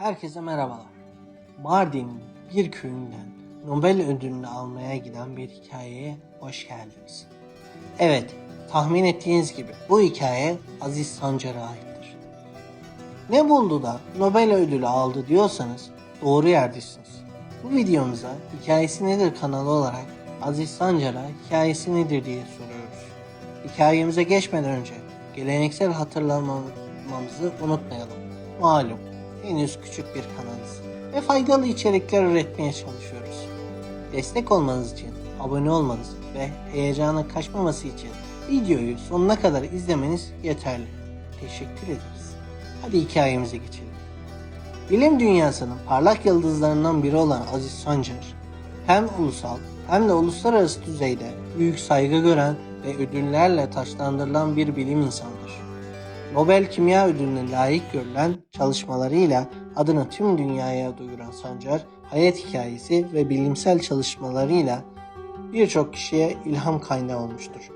Herkese merhabalar. Mardin'in bir köyünden Nobel ödülünü almaya giden bir hikayeye hoş geldiniz. Evet, tahmin ettiğiniz gibi bu hikaye Aziz Sancar'a aittir. Ne buldu da Nobel ödülü aldı diyorsanız doğru yerdesiniz. Bu videomuza Hikayesi Nedir kanalı olarak Aziz Sancar'a hikayesi nedir diye soruyoruz. Hikayemize geçmeden önce geleneksel hatırlamamızı unutmayalım. Malum henüz küçük bir kanalız ve faydalı içerikler üretmeye çalışıyoruz. Destek olmanız için abone olmanız ve heyecanın kaçmaması için videoyu sonuna kadar izlemeniz yeterli. Teşekkür ederiz. Hadi hikayemize geçelim. Bilim dünyasının parlak yıldızlarından biri olan Aziz Sancar, hem ulusal hem de uluslararası düzeyde büyük saygı gören ve ödüllerle taçlandırılan bir bilim insanıdır. Nobel Kimya Ödülü'ne layık görülen çalışmalarıyla adını tüm dünyaya duyuran Sancar, hayat hikayesi ve bilimsel çalışmalarıyla birçok kişiye ilham kaynağı olmuştur.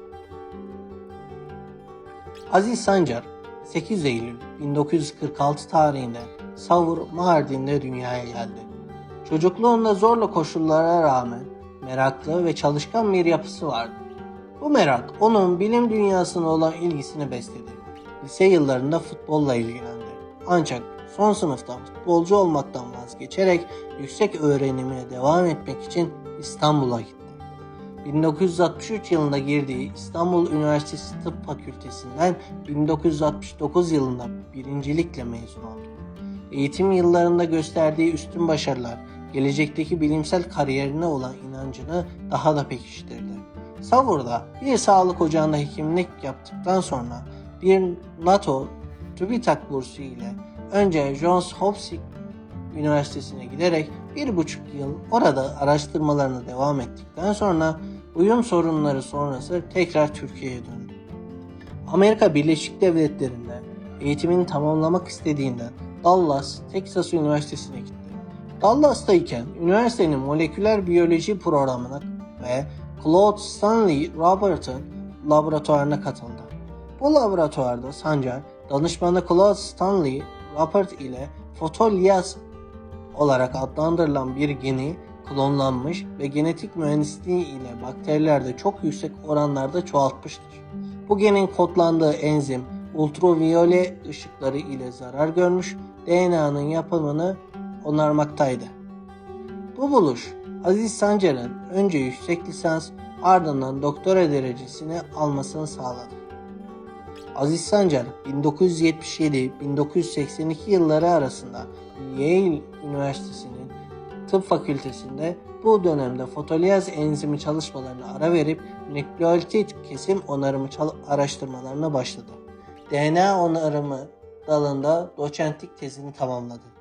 Aziz Sancar 8 Eylül 1946 tarihinde Savur Mardin'de dünyaya geldi. Çocukluğunda zorlu koşullara rağmen meraklı ve çalışkan bir yapısı vardı. Bu merak onun bilim dünyasına olan ilgisini besledi. Lise yıllarında futbolla ilgilendi. Ancak son sınıfta futbolcu olmaktan vazgeçerek yüksek öğrenimine devam etmek için İstanbul'a gitti. 1963 yılında girdiği İstanbul Üniversitesi Tıp Fakültesinden 1969 yılında birincilikle mezun oldu. Eğitim yıllarında gösterdiği üstün başarılar gelecekteki bilimsel kariyerine olan inancını daha da pekiştirdi. Savur'da bir sağlık ocağında hekimlik yaptıktan sonra bir NATO TÜBİTAK bursu ile önce Johns Hopkins Üniversitesi'ne giderek bir buçuk yıl orada araştırmalarına devam ettikten sonra uyum sorunları sonrası tekrar Türkiye'ye döndü. Amerika Birleşik Devletleri'nde eğitimini tamamlamak istediğinden Dallas, Texas Üniversitesi'ne gitti. Dallas'tayken üniversitenin moleküler biyoloji programına ve Claude Stanley Robert'ın laboratuvarına katıldı. Bu laboratuvarda Sancar, danışmanı Claude Stanley Robert ile fotolyaz olarak adlandırılan bir geni klonlanmış ve genetik mühendisliği ile bakterilerde çok yüksek oranlarda çoğaltmıştır. Bu genin kodlandığı enzim ultraviyole ışıkları ile zarar görmüş DNA'nın yapımını onarmaktaydı. Bu buluş Aziz Sancar'ın önce yüksek lisans ardından doktora derecesini almasını sağladı. Aziz Sancar 1977-1982 yılları arasında Yale Üniversitesi'nin tıp fakültesinde bu dönemde fotoliyaz enzimi çalışmalarına ara verip nükleotit kesim onarımı araştırmalarına başladı. DNA onarımı dalında doçentlik tezini tamamladı.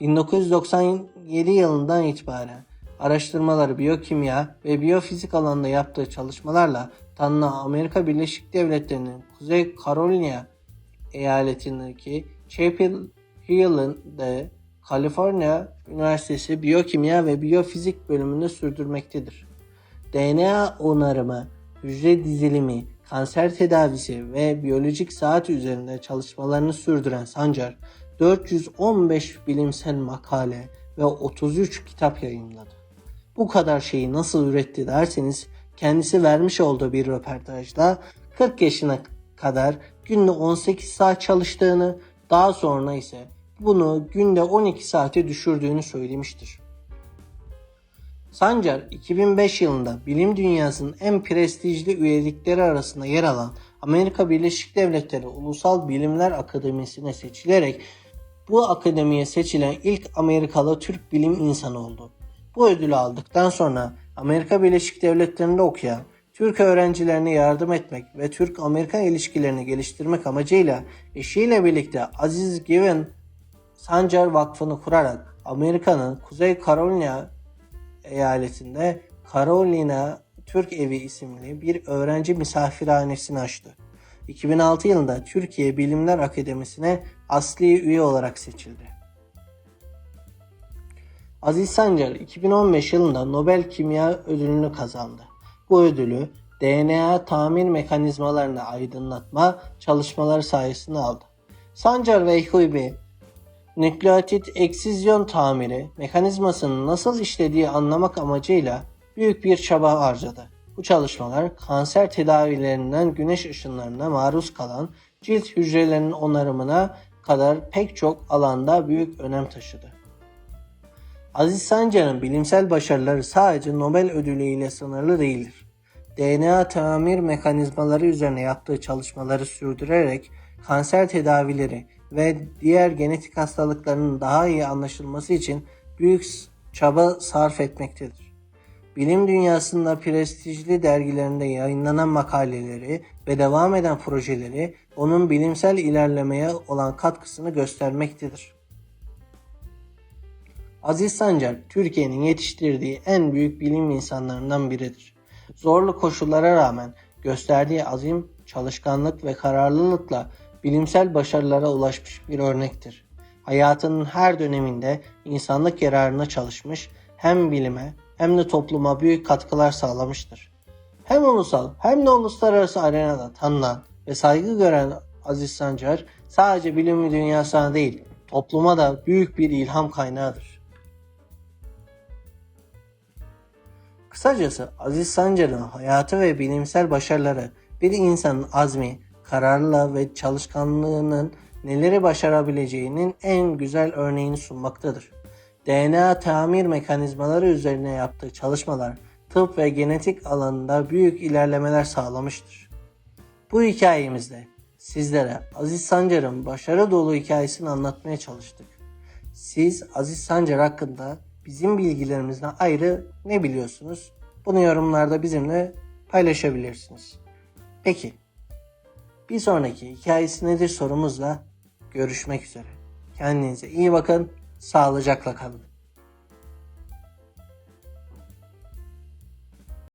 1997 yılından itibaren araştırmaları biyokimya ve biyofizik alanında yaptığı çalışmalarla tanınan Amerika Birleşik Devletleri'nin Kuzey Carolina eyaletindeki Chapel Hill'de Kaliforniya Üniversitesi Biyokimya ve Biyofizik bölümünde sürdürmektedir. DNA onarımı, hücre dizilimi, kanser tedavisi ve biyolojik saat üzerinde çalışmalarını sürdüren Sancar, 415 bilimsel makale ve 33 kitap yayınladı. Bu kadar şeyi nasıl üretti derseniz kendisi vermiş olduğu bir röportajda 40 yaşına kadar günde 18 saat çalıştığını, daha sonra ise bunu günde 12 saate düşürdüğünü söylemiştir. Sancar 2005 yılında bilim dünyasının en prestijli üyelikleri arasında yer alan Amerika Birleşik Devletleri Ulusal Bilimler Akademisi'ne seçilerek bu akademiye seçilen ilk Amerikalı Türk bilim insanı oldu. Bu ödülü aldıktan sonra Amerika Birleşik Devletleri'nde okuyan Türk öğrencilerine yardım etmek ve Türk-Amerikan ilişkilerini geliştirmek amacıyla eşiyle birlikte Aziz Given Sancar Vakfı'nı kurarak Amerika'nın Kuzey Carolina eyaletinde Carolina Türk Evi isimli bir öğrenci misafirhanesini açtı. 2006 yılında Türkiye Bilimler Akademisi'ne asli üye olarak seçildi. Aziz Sancar 2015 yılında Nobel Kimya Ödülünü kazandı. Bu ödülü DNA tamir mekanizmalarını aydınlatma çalışmaları sayesinde aldı. Sancar ve ekibi nükleotit eksizyon tamiri mekanizmasının nasıl işlediği anlamak amacıyla büyük bir çaba harcadı. Bu çalışmalar kanser tedavilerinden güneş ışınlarına maruz kalan cilt hücrelerinin onarımına kadar pek çok alanda büyük önem taşıdı. Aziz Sancar'ın bilimsel başarıları sadece Nobel ödülü ile sınırlı değildir. DNA tamir mekanizmaları üzerine yaptığı çalışmaları sürdürerek kanser tedavileri ve diğer genetik hastalıkların daha iyi anlaşılması için büyük çaba sarf etmektedir. Bilim dünyasında prestijli dergilerinde yayınlanan makaleleri ve devam eden projeleri onun bilimsel ilerlemeye olan katkısını göstermektedir. Aziz Sancar, Türkiye'nin yetiştirdiği en büyük bilim insanlarından biridir. Zorlu koşullara rağmen gösterdiği azim, çalışkanlık ve kararlılıkla bilimsel başarılara ulaşmış bir örnektir. Hayatının her döneminde insanlık yararına çalışmış, hem bilime hem de topluma büyük katkılar sağlamıştır. Hem ulusal hem de uluslararası arenada tanınan ve saygı gören Aziz Sancar sadece bilim dünyasına değil, topluma da büyük bir ilham kaynağıdır. Kısacası Aziz Sancar'ın hayatı ve bilimsel başarıları bir insanın azmi, kararlılığı ve çalışkanlığının neleri başarabileceğinin en güzel örneğini sunmaktadır. DNA tamir mekanizmaları üzerine yaptığı çalışmalar tıp ve genetik alanında büyük ilerlemeler sağlamıştır. Bu hikayemizde sizlere Aziz Sancar'ın başarı dolu hikayesini anlatmaya çalıştık. Siz Aziz Sancar hakkında bizim bilgilerimizden ayrı ne biliyorsunuz? Bunu yorumlarda bizimle paylaşabilirsiniz. Peki, bir sonraki hikayesi nedir sorumuzla görüşmek üzere. Kendinize iyi bakın, sağlıcakla kalın.